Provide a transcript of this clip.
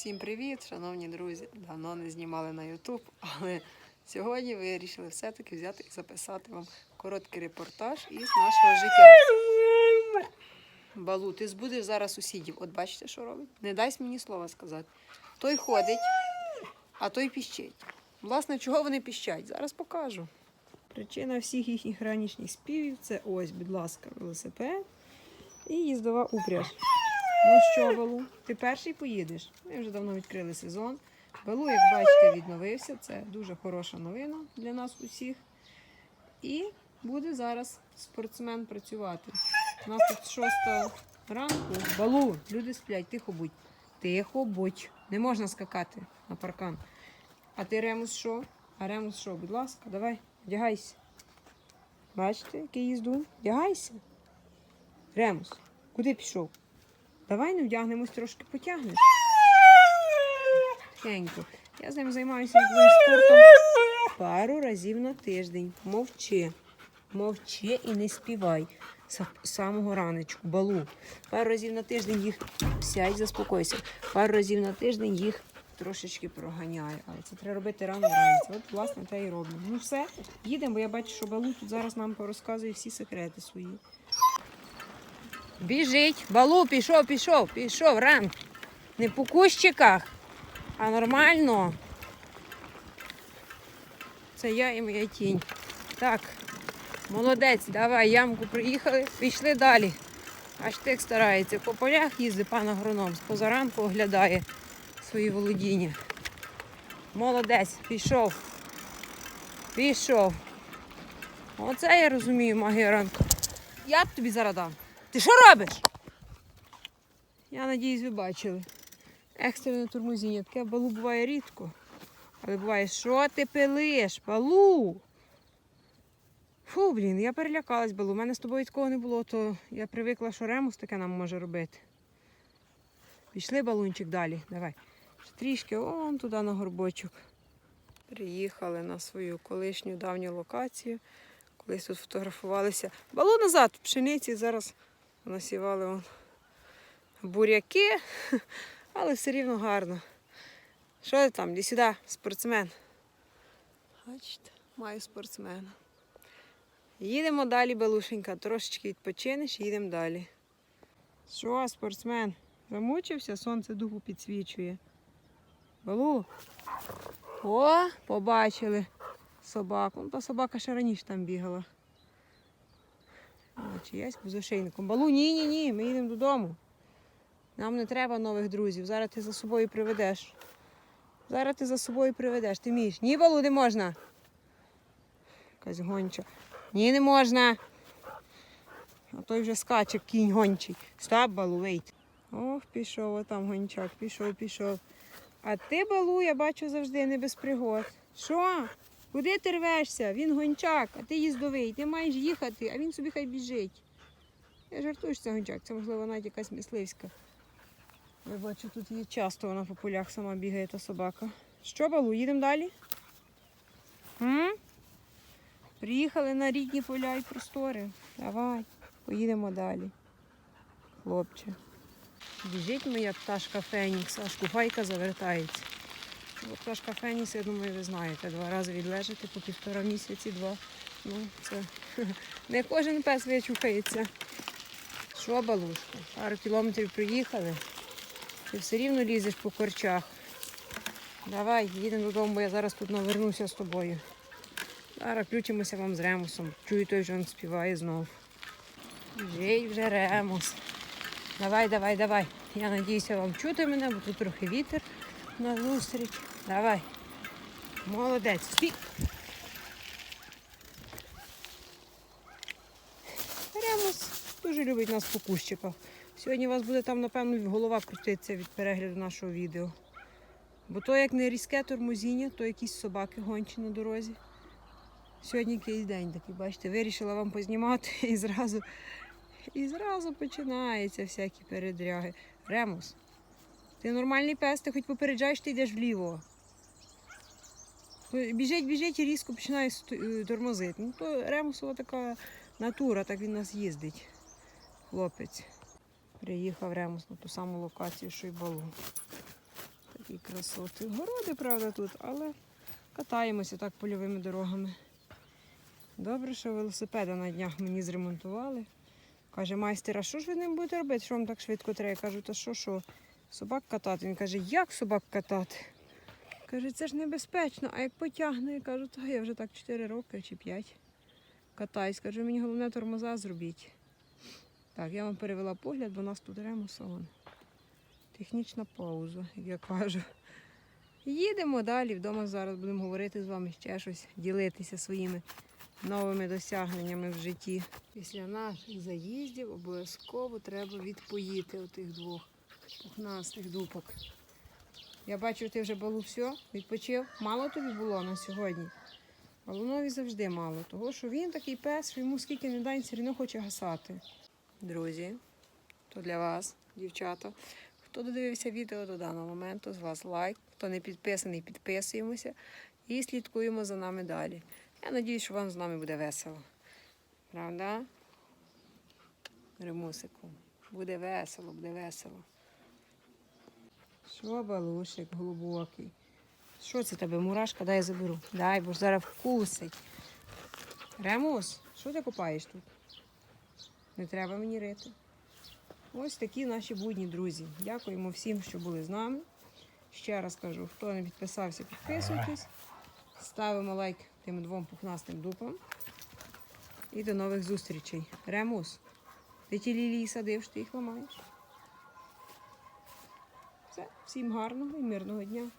Всім привіт, шановні друзі! Давно не знімали на YouTube, але сьогодні вирішили все-таки взяти і записати вам короткий репортаж із нашого життя. Балу, ти збудеш зараз сусідів. От бачите, що робить? Не дасть мені слова сказати. Той ходить, а той піщить. Власне, чого вони піщать? Зараз покажу. Причина всіх їхніх ранішніх співів це ось, будь ласка, велосипед і їздова упряж. Ну що, Балу, ти перший поїдеш? Ми вже давно відкрили сезон. Балу, як бачите, відновився. Це дуже хороша новина для нас усіх. І буде зараз спортсмен працювати. У нас тут шоста ранку. Балу, люди сплять, тихо будь. Тихо будь. Не можна скакати на паркан. А ти ремус що? А ремус що? Будь ласка, давай, вдягайся. Бачите, який їзду? Вдягайся. Ремус, куди пішов? Давай не вдягнемось, трошки потягнеш. Тихенько. Я з ним займаюся спортом пару разів на тиждень. Мовчи. Мовчи і не співай. З самого раночку, балу. Пару разів на тиждень їх сядь, заспокойся. Пару разів на тиждень їх трошечки проганяю. Але це треба робити рано вранці. От, власне, те і роблю. Ну все, їдемо, бо я бачу, що балу тут зараз нам порозказує всі секрети свої. Біжить. Балу, пішов, пішов, пішов, ран. Не по кущиках, а нормально. Це я і моя тінь. Так, молодець, давай, ямку приїхали, пішли далі. Аж тих старається. По полях їздить пан агроном, з позаранку оглядає свої володіння. Молодець, пішов. Пішов. Оце я розумію, магія ранку. Я б тобі зараз. Ти що робиш? Я надіюсь, ви бачили. Екстрене тормозіння. Таке балу буває рідко. Але буває, що ти пилиш, балу? Фу, блін, я перелякалась балу. У мене з тобою такого не було, то я привикла, що ремус таке нам може робити. Пішли балунчик далі. Давай. Трішки он туди на горбочок. Приїхали на свою колишню давню локацію. Колись тут фотографувалися. Балу назад, пшениці зараз насівали вон буряки, але все рівно гарно. Що ти там? Іди сюди, спортсмен. Бачите, маю спортсмена. Їдемо далі, Балушенька. Трошечки відпочинеш, їдемо далі. Що, спортсмен? Замучився, сонце духу підсвічує. Балу. О, побачили собаку. Ну, та собака ще раніше там бігала. Чиясь з ошейником. Балу, ні, ні, ні, ми їдемо додому. Нам не треба нових друзів. Зараз ти за собою приведеш. Зараз ти за собою приведеш. Ти вмієш. Ні, балу, не можна. Якась гонча. Ні, не можна. А той вже скаче, кінь гончий. Стоп, балу, вийти. Ох, пішов, отам гончак, пішов, пішов. А ти, балу, я бачу завжди не без пригод. Що? Куди ти рвешся? Він гончак, а ти їздовий. Ти маєш їхати, а він собі хай біжить. Я жартую, що це гончак, це можливо навіть якась мисливська. Я бачу, тут є часто вона по полях сама бігає та собака. Що, балу, їдемо далі? М? Приїхали на рідні поля і простори. Давай, поїдемо далі. Хлопче. Біжить моя пташка Фенікс, аж куфайка завертається. Пташка Фенікс, я думаю, ви знаєте, два рази відлежати по півтора місяці, два. Ну, це не кожен пес вичухається. Що, балушка? Пару кілометрів приїхали. Ти все рівно лізеш по корчах. Давай, їдемо додому, бо я зараз тут навернуся з тобою. Зараз включимося вам з ремусом. Чую, той вже він співає знов. Біжить вже ремус. Давай, давай, давай. Я надіюся, вам чути мене, бо тут трохи вітер на зустріч. Давай. Молодець. Стій. Ремус дуже любить нас по кущиках. Сьогодні у вас буде там, напевно, голова крутитися від перегляду нашого відео. Бо то як не різке тормозіння, то якісь собаки гончі на дорозі. Сьогодні якийсь день такий, бачите, вирішила вам познімати і зразу, і зразу починаються всякі передряги. Ремус, ти нормальний пес, ти хоч попереджаєш, ти йдеш вліво. Біжить, біжить і різко починає е, тормозити. Ну, то Ремусова така натура, так він нас їздить. Хлопець. Приїхав Ремус на ту саму локацію, що й балу. Такі красоти. Городи, правда, тут, але катаємося так польовими дорогами. Добре, що велосипеда на днях мені зремонтували. Каже, майстер, а що ж ви ним будете робити? Що вам так швидко треба? Я кажу, та що, що? Собак катати. Він каже, як собак катати? Каже, це ж небезпечно, а як потягне, я кажу, та я вже так 4 роки чи 5 катаюсь. Кажу, мені головне тормоза зробіть. Так, я вам перевела погляд, бо нас тут ремусон. Технічна пауза, як я кажу. Їдемо далі. Вдома зараз будемо говорити з вами ще щось, ділитися своїми новими досягненнями в житті. Після наших заїздів обов'язково треба відпоїти отих двох пухнастих дупок. Я бачу, ти вже балу все, відпочив. Мало тобі було на сьогодні. Балунові завжди мало, того що він такий пес, що йому скільки не дай, все одно хоче гасати. Друзі, то для вас, дівчата. Хто додивився відео до даного моменту, з вас лайк. Хто не підписаний, підписуємося і слідкуємо за нами далі. Я сподіваюся, що вам з нами буде весело. Правда? Римусику. Буде весело, буде весело. Що, балушик глибокий? Що це тебе, мурашка? Дай я заберу. Дай, бо ж зараз вкусить. Ремус, що ти копаєш тут? Не треба мені рити. Ось такі наші будні друзі. Дякуємо всім, що були з нами. Ще раз кажу, хто не підписався, підписуйтесь. Ставимо лайк тим двом пухнастим дупам. І до нових зустрічей. Ремус, ти ті лілії садив, ти їх ламаєш. Все, всім гарного і мирного дня.